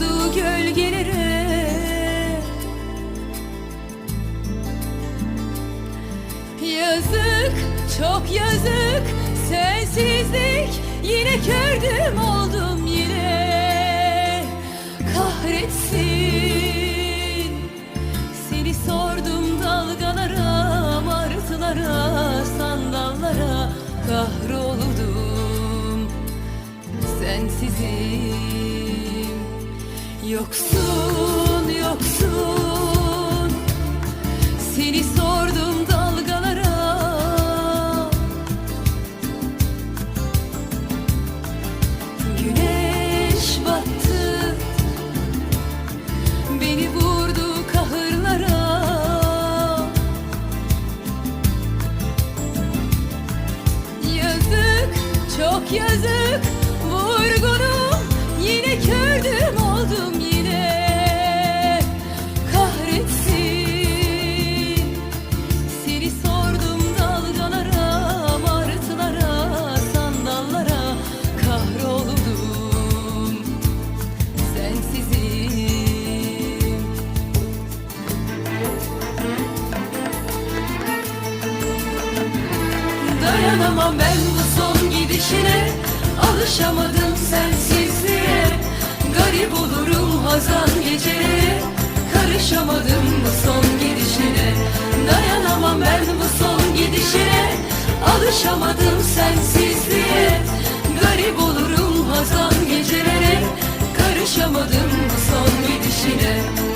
vurdu gölgelere. Yazık çok yazık sensizlik yine kördüm oldum yine. Kahretsin Seni sordum dalgalara martılara sandallara. Kahroldum sensizim Yoksun, yoksun. Seni sordum dalgalara. Güneş battı. Beni vurdu kahırlara. Yazık, çok yazık Dayanamam ben bu son gidişine Alışamadım sensizliğe. Garip olurum hazan geceleri Karışamadım bu son gidişine. Dayanamam ben bu son gidişine. Alışamadım sensizliğe. Garip olurum hazan gecelere Karışamadım bu son gidişine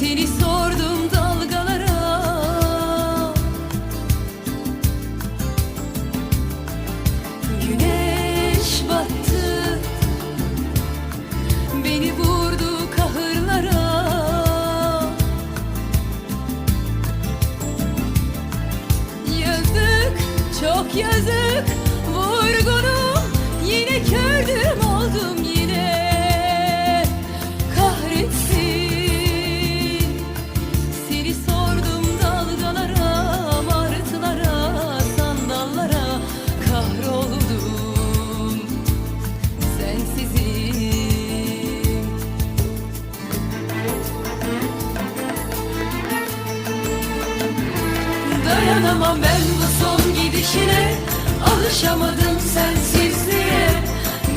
Seni sordum dalgalara. Güneş battı Beni vurdu kahırlara. Yazık, çok yazık Dayanamam ben bu son gidişine. Alışamadım sensizliğe.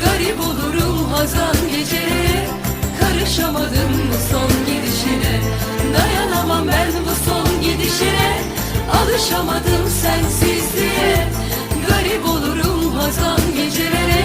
Garip olurum hazan geceleri Karışamadım bu son gidişine. Dayanamam ben bu son gidişine. Alışamadım sensizliğe. Garip olurum hazan geceleri